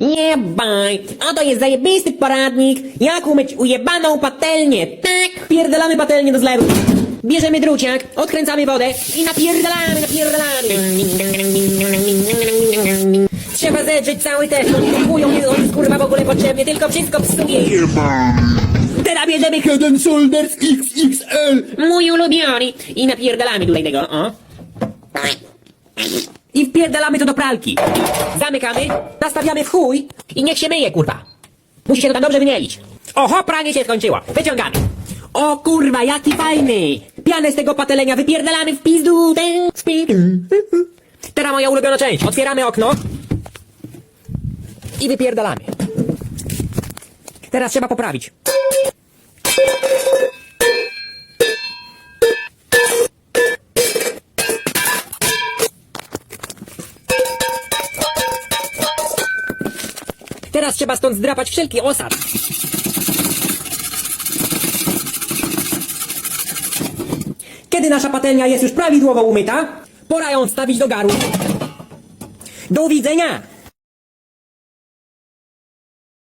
Jebaj, oto jest zajebisty poradnik, jak umyć ujebaną patelnię. Tak, pierdolamy patelnię do zlewu. Bierzemy druciak, odkręcamy wodę i napierdalamy, napierdalamy. Trzeba zedrzeć cały teflon, kupują, nie on jest kurwa w ogóle potrzebny, tylko wszystko psuje. Teraz bierzemy Head and Shoulders XXL! mój ulubiony i napierdalamy tutaj tego, o. Wpierdalamy to do pralki. Zamykamy, nastawiamy w chuj i niech się myje, kurwa. Musi się to tam dobrze wymielić. Oho, pranie się skończyło. Wyciągamy. O kurwa, jaki fajny! Pianę z tego patelenia wypierdalamy w pizdu. w pizdu. Teraz moja ulubiona część. Otwieramy okno i wypierdalamy. Teraz trzeba poprawić. Teraz trzeba stąd zdrapać wszelki osad. Kiedy nasza patelnia jest już prawidłowo umyta, pora ją wstawić do garu. Do widzenia!